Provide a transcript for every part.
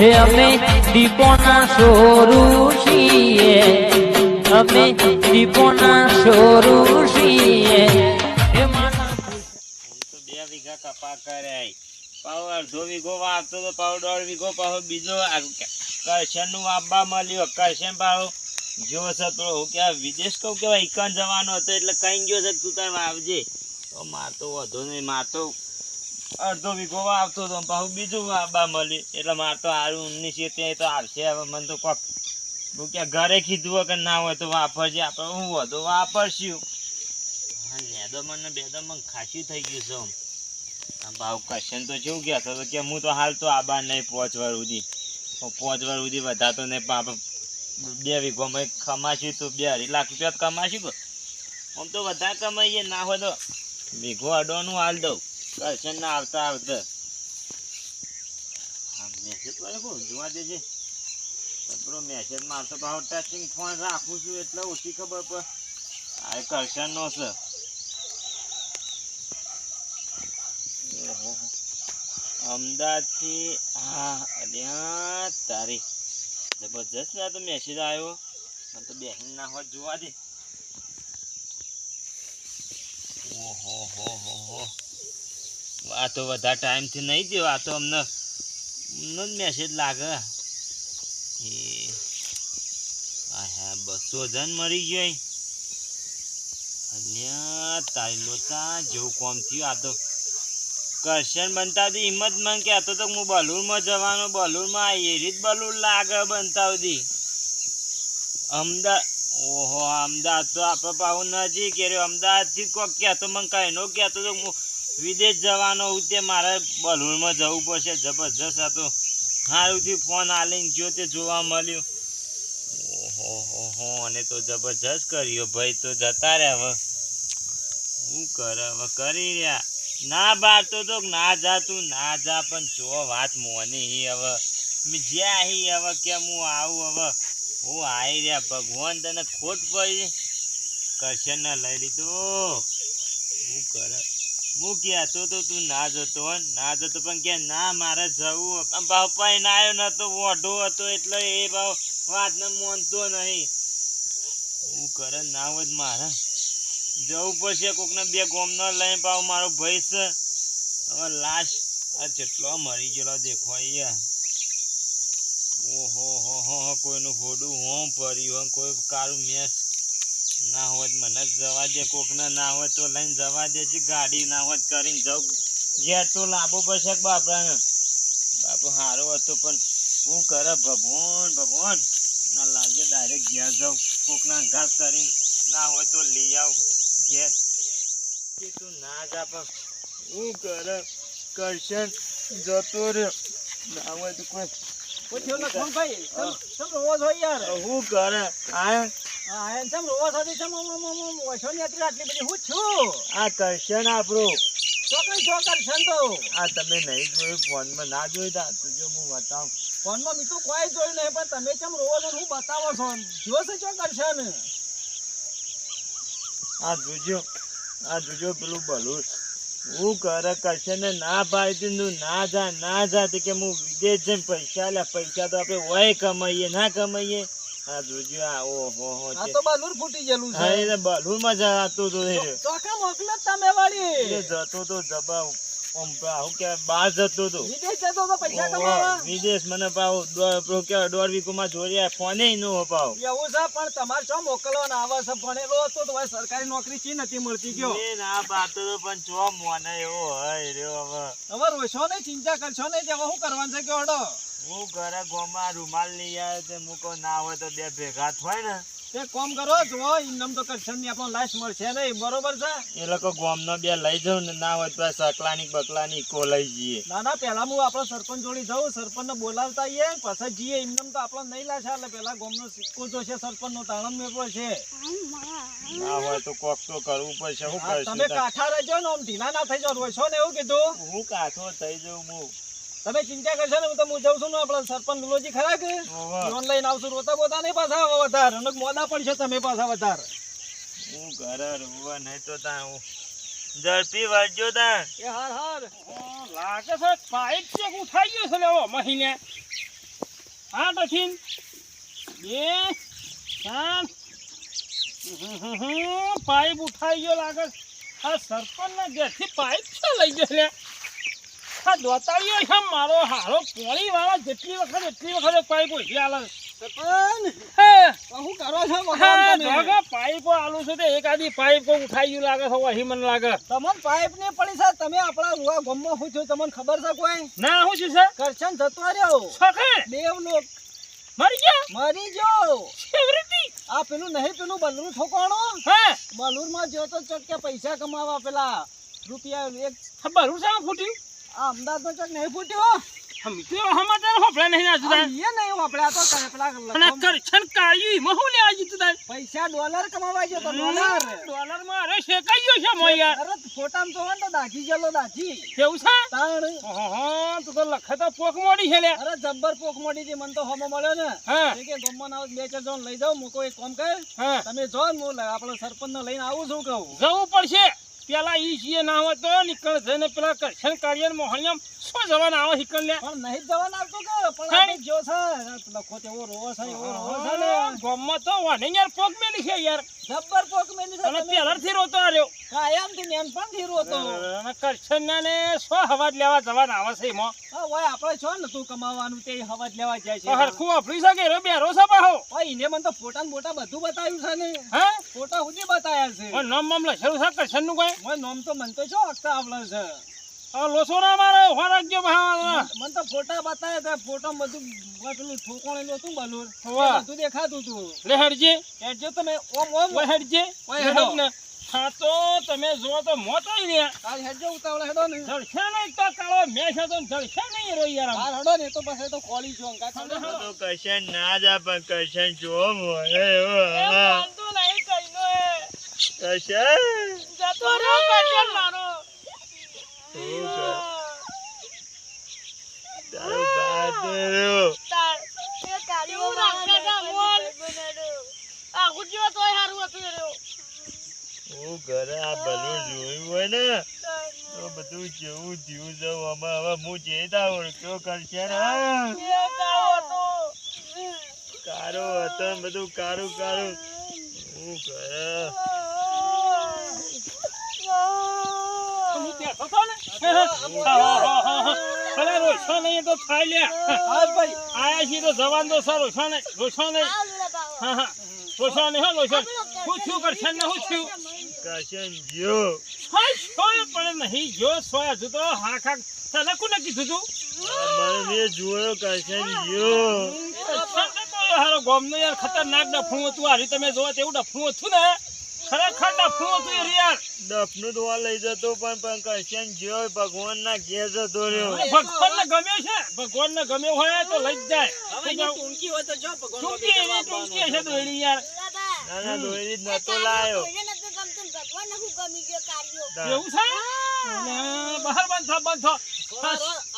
હે અમે દીપોના સોરું છીએ. અમે દીપોના સોરું છીએ. બે વીઘા કપા કરાય પાવ અડધો વીઘો વાવતો તો પાવ દોઢ વીઘો પાવ બીજો કરશનનું વાવવા મળ્યો. કરશન પાવ જો છે તો હું કે વિદેશ કહું કેવાય ઇકન જવાનો હતો એટલે કઈ ગયો છે તું તાર વાવજે. તો માર તો વધુ નહીં. માર તો અડધો વીઘો વાવતો હતો પાછું બીજું આબા મળી. એટલે માર તો હારું ઊંઘની છે ત્યાં તો હાલશે. હવે મને તો કોક હું કે ઘરે કીધું હોય કે ના હોય તો વાપરજે. આપણે હું વધુ વાપરશું. હા નેદો મને બેદો મને ખાસી થઈ ગયું છે. ભાવ કશન તો જેવું ગયા હતા તો કે હું તો હાલ તો આબા નહીં પહોંચવાર સુધી. પહોંચવાર સુધી વધારતો નહીં પાપ બે વીઘોમાં કમાશું તો બે અઢી લાખ રૂપિયા તો કમાશું આમ તો વધારે કમાઈએ, ના હોય તો વીઘો અડવાનું હાલ દઉં. કશન ના આવતા આવતા. મેસેજ વાળો જોવા દેજે. બરો મેસેજ મારતો પાછો ટચિંગ ફોન રાખું છું એટલે ઓછી ખબર પડે. આ કરશન નો છે. અમદાવાદથી, હા અલ્યા તારી. જબરજસ્ત ના તો મેસેજ આવ્યો મને તો બેહીન ના હોત જોવા દે. ઓહો, હો હો હો. આ તો વધારે ટાઈમથી નહીં થયો આ તો અમને અમને જ મેસેજ લાગે. એ, આ હા બસો જણ મરી ગયો. અલ્યા તારી લોચા જેવું કોમ થયું. આ તો કરશન બનતા હતી હિંમત મન કહેતો તો હું બલુરમાં જવાનો, બલૂરમાં એરી રીત બલુર લાગે બનતા હતી અમદાવાદ ઓહો, અમદાવાદ તો આપણે પાછું નજીક એ અમદાવાદથી કોક કહેતો, મને કહીનો કહેતો તો હું વિદેશ જવાનો હું તે મારે બલૂરમાં જવું પડશે. જબરજસ્ત આ તો સારુંથી ફોન આલીને ગયો તે જોવા મળ્યું. ઓહો અને તો જબરજસ્ત કર્યો. ભાઈ તો જતા રહ્યા હવે. શું કરે હવે? કરી રહ્યા. ના બાર તો ના જા તું, ના જા, પણ જો વાત મોની હવે. જ્યાં હી હવે કે હું આવું હવે. હું આવી રહ્યા. ભગવાન તને ખોટ પડી. કરશે ન લઈ લીધો. હું કરે? હું કહેતો તો તું ના જતો ના જતો પણ કે ના, મારે જવું ભાવ બાપાઈ ના આવ્યો નતો વોઢો હતો એટલે એ ભાવ વાતને માનતો નહીં. હું કરે ના હોય તો મારે જવું પડશે, કોકને બે ગોમનો લઈને પાવ મારો ભાઈ છે હવે લાશ આ જેટલો મરી ગયેલો દેખો અહીંયા. ઓહો, હો હો કોઈનું ફોડું હોમ ભર્યું કોઈ કાળું મેસ ના હોય મને જવા દે કોકને ના હોય તો લઈને જવા દે છે ગાડી ના હોય કરીને જવું. ઘેર તો લાંબો પડશે બાપરાને? બાપુ સારો હતો પણ શું કરે ભગવાન ભગવાન. ના લાગે ડાયરેક્ટ ઘેર જાઉં કોકના ઘાસ કરીને. ના હોય તો લઈ આવ ઘેર. કે તું ના જા પણ શું કરે કરશે જતો રહ્યો. ના હોય તો કોઈ. ભાઈ શું કરે આ હા એમ રોવો છો તે ચમ આમ આમ આમ આમ ઓછો ની આટલી આટલી બધી હું છું. આ કરશન આપણું. ચોકડી ચોકર છે તો. આ તમે નહીં જોયું ફોનમાં ના જોયું તા જો હું બતાવું. ફોનમાં મી કોઈ જોયું નહીં પણ તમે ચમ રોવો છો હું બતાવો છો જો છે ને આ જોજો આ જોજો પેલું ભલું હું કરે કરશે ને ના ભાઈ તું ના જા ના જા કે હું વિદેશ જઈને પૈસા લે પૈસા તો આપણે હોય કમાઈએ ના કમાઈએ. આ જોજો આ ઓહો આ તો બલૂર ફૂટી ગયેલું હા છે એ બલૂનમાં જતો તો. ચોકા મોકલો તમે વાળી. જતો તો જબા હું બહાર જતો તો વિદેશ જતો તો પૈસા કમાવા? વિદેશ મને પાવ દોઢ વીકમાં જોડ્યા ફોને નો પાવ એવું છે પણ તમારે શું મોકલવાના આવે છે? ભણેલો હતો તો સરકારી નોકરી ચી નથી મળતી ગયો? એ ના પાડતો તો પણ ચો મોને એવો હોય રહ્યો હવે. હવે રોશો નહીં ચિંતા કરશો નહીં તે શું કરવાનું છે કે હડો. હું ઘરે ગોમાં રૂમાલ લઈ આવ્યો તે મૂકો ના હોય તો બે ભેગા થાય ને. તે કોમ કરો જો ઇનામ તો કરશનની આપણને લાશ મળશે નહીં બરોબર છે? એ લોકો ગોમનો બે લઈ જાઉં ને ના હોય તો સકલાની બકલાની કો લઈ જઈએ. ના ના પેલા હું આપણો સરપંચ જોડી જાઉં સરપંચ ને બોલાવતા આવીએ પછી જઈએ ઇનામ તો આપણને નહીં લાશે એટલે પેલા ગામનો સિક્કો જોશે સરપંચ નો તાણમ મેળવો છે. ના હોય તો કોક તો કરવું પડશે તમે? કાઠા રહેજો ને આમ ઢીલા ના થઈ જાવ રોશો ને એવું કીધું. હું કાઠો થઈ જાઉં હું. તમે ચિંતા કરશો ને હું તો હું જાઉં છું ને આપણા સરપંચ ગુલોજી ખરા કે. ઓનલાઈન આવશું રોતા બોતા નહીં પાછા વધારે. અને મોડા છે તમે પાછા વધાર. હું ઘરે રૂવા નહીં તો તા હું ઝડપી વાંચજો તા એ હાર હાર. લાગે છે પાઇપ ચેક ઉઠાઈ ગયો છે લેવો મહિને. હા પછી બે ત્રણ. પાઇપ ઉઠાઈ ગયો લાગે હા આ સરપંચના ઘેરથી પાઇપ છે લઈ ગયો લે આ દોતાળીઓ છે મારો હારો પોણી વાળા જેટલી વખત એટલી વખત પાઇપ ઉઠી આલે હું! હે શું કરો છો તમે? પાઇપો આલુ છે તે એક આદી પાઇપ કોઈ ઉઠાઈ ગયું લાગે છે અહીં મને લાગે. તમને પાઇપ ને પડી છે તમે આપણા ઉવા ગમમાં શું છો તમને ખબર છે કોઈ? ના હું છું? સર કરશન જતો રહ્યો. દેવ લોક. મરી ગયા? મરી ગયો. આ પેલું નહીં પેલું બલુર ઠોકાણું હે? બલુરમાં જો તો ચટકે કે પૈસા કમાવા પેલા રૂપિયા એક બલુર સામે ફૂટ્યું? આ અમદાવાદ ચોક નહીં ફૂટ્યો સમાચાર હોફળા નહીં ઈએ નહીં તો અને કરછન કાળી મહુ લે આજી તું પૈસા ડોલર કમાવા ગયો તો ડોલર. ડોલરમાં અરે શેકાઈ ગયો છે મો અરે તો હોય ને તો દાખી ગયેલો દાખી કેવું છે? તાણ. હા તું તો લખે તો પોક મોડી છે લે અરે જબ્બર પોક મોડી થી મને તો હમો મળ્યો ને. હા. એ કે ગામમાં બે ચાર જણ લઈ જાઓ મૂકો એક કામ કર. હા. તમે જો હું આપણે સરપંચ ને લઈને આવું છું કહું. જવું પડશે. પેલા ઈ છીએ ના હોય તો નીકળ જઈને પેલા કરશન કાર્ય મોહણિયમ શું જવાના આવો હિકલ લે? પણ નહીં જવાન આવતો કે પણ આપણે જો છે લખો તેવો રોવો છે એવો રોવો છે ને. ગામમાં તો વાને યાર પોક મેલી છે યાર. જબ્બર પોક મેલી છે અને પેલરથી રોતો આવ્યો કાયમથી નેન પણ થી રોતો. અને કરછના ને સો હવાજ લેવા જવાના આવે છે એમાં. ઓય આપણે છો ને તું કમાવાનું તે હવાજ લેવા જાય છે. હરખું વાપરી શકે રે બેરો છે પાહો. ઓય એને મને તો ફોટા ને બોટા બધું બતાવ્યું છે ને. હા? ફોટા સુધી બતાવ્યા છે. ઓય નામ મામલા લખેલું છે કરછનનું કોઈ? ઓય નોમ તો મન તો છો અક્ષર આવલા છે. આ લોસો ના મારે ઊભા રાખજો મને તો ફોટા બતાવ્યા હતા ફોટા બધું પેલું હતું બલૂર બધું દેખાતું હતું લે હેડજે. એટલે તમે ઓમ ઓમ. ઓય ઓય હેડો. ને હા તો તમે જો તો ને કાલ હેડજો ઉતાવળે હેડો ને. જળશે નહીં તો કાળો મેં છે તો જળશે નહીં રો યાર હાલ હેડો ને તો પછી તો છું અંકા હેડો. તો કરશન ના જા પણ કરશન જો મોરે એ વાંધો નહીં કઈનો એ. કરશન જતો રહ્યો કરજણ મારો. બધું જેવું થયું છે આમાં હવે હું જેતા ઓળખ્યો કરશે ને કારો હતો બધું કારું કારું હું ઘરે હું બેઠો તો ને. હા, હા, હા, હા. નહીં તો થાય લે હા આયા છીએ તો જવાન સર રોશો નહીં રોશો નહીં હા હા રોશો નહીં હો રોશો શું થયું કરશે ને શું થયું કરશન સોય પણ નહીં જો સોય હજુ તો હા ખા તને કોને કીધું તું મને જોયો કરશન જ્યો હારો ગોમનો યાર ખતરનાક ડફણું હતું હારી તમે જોવા તેવું ડફણું હતું ને ખરેખર ડફણું હતું યાર દફનું તો લઈ જતો પણ પણ કરશન જ્યો ભગવાન ના ઘેર જતો રહ્યો. ભગવાનને ગમે છે? ભગવાનને ગમે હોય તો લઈ જાય. ટૂંકી હોય તો જો ભગવાન ટૂંકી ટૂંકી છે દોયડી યાર. ના ના દોરી જ નતો લાયો. એવું છે? બહાર બંધ થા બંધ થા.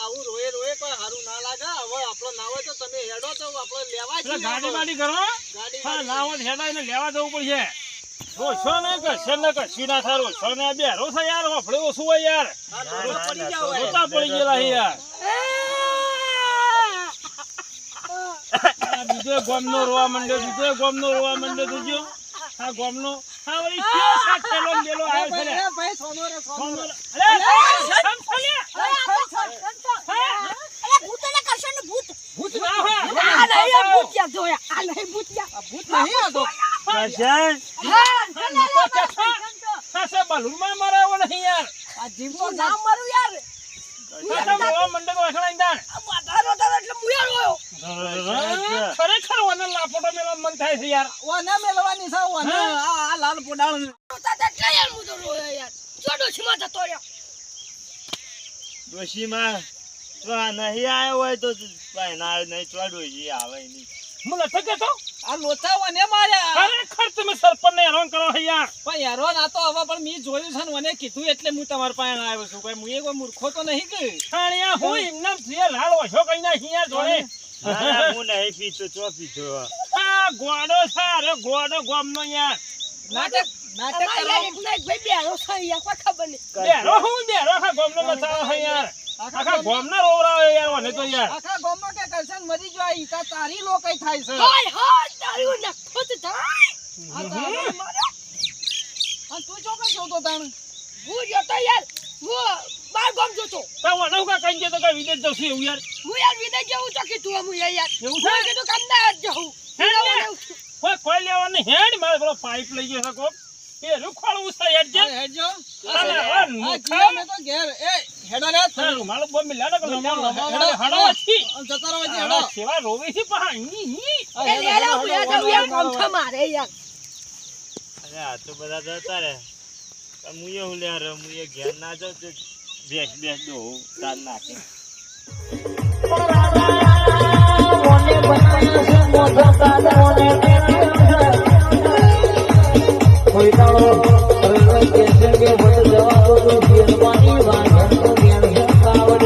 આવું રોએ રોય કોઈ હારું ના લાગે. હવે આપણો ના હોય તો તમે હેડો તો આપણે લેવા ગાડી. બાડી કરો ગાડી હા. ના હોય તો ને લેવા જવું પડશે. રોશો ને કશે ને કશું ના થાય રોશો ને બે રોશો યાર વાપડે ઓછું હોય યાર હા, રોજ પડી જાવ હવે. રોતા પડી ગયેલા છે યાર બીજો ગોમનો રોવા માંડ્યો બીજો ગોમનો રોવા માંડ્યો જોજો આ ગોમનો આ વળી કયો સાથ પેલો ને આવ્યો છે ભાઈ, ભાઈ, સોનો રે, સોનો ગોમનો રે. રે. અરે, સમ સલ્યા. ભૂત ના નહીં. આ ભૂત નહીં આ તો. કરશન આ સે બલૂનમાં મારે નહીં યાર આ જીવ તો ના આ તો રોવા માંડ્યો તો એકલા ઈંડાણ. ખરેખર ઓને લાપોટો મન થાય છે યાર ઓને મેલવાની છે ઓને. આ લાલ પોડાળ ડોશીમાં તો આ નહીં આવ્યો હોય તો ભાઈ ના નહીં તો ડોશી આવે નહીં હું નથી કહેતો આ લોચા વને માર્યા ખરેખર તમે સરપંચ ને હેરાન કરો અહીંયા યાર પણ યારો ના તો હવે પણ મેં જોયું છે ને મને કીધું એટલે હું તમારા પાસે આવ્યો છું. કોઈ હું એ કોઈ મૂર્ખો તો નહીં કે. છાણિયા હું એમને જે લાલ ઓછો કઈ ના યાર જોડે. ના ના હું નહીં પીતો ચો પીતો આ ગોડો સારો અરે ગોડો ગોમનો યાર. નાટક નાટક કરાવો બેરો હું બેરો હા ગોમનો બચાવો છે યાર આખા ગોમના રોવરાવે યાર ઓને તો યાર. આખા ગામમાં કે કરશન મરી જો ઈટા તારી લો કઈ થાય છે. હાય હાય તારું નખો તો જાય આ તારી માર્યો. આ તું જો કઈ જોતો તાણ? હું જતો યાર હું બાર ગામ જોતો. તો મને હું કાંઈ કહી દે તો કે વિદેશ જશું એવું યાર. હું યાર વિદેશ જવું તો કીધું હું યાર યાર. એવું છે? હું કીધું કે હે ને? હું કોઈ કોઈ લેવાનું હેડ મારે પેલો પાઇપ લઈ ગયો છે કોક. છે હેડજો. મેં તો ઘેર. એ હેડો રે. છી. જતા રહો. સેવા રોવે છે પા. એ કોમ છે મારે યાર અરે આ તો બધા જતા રે મુયે હું એ હું લે રે હું ઘેર ના જાઉં તો બેસ બેસ દો તાર નાખે. મોને બનાવ્યો છે મોઢો કાઢ મોને પહેરાવ્યો છે કોઈ દાડો કે છે કે મને જવા દો તો ધ્યાન પાણી વાંચન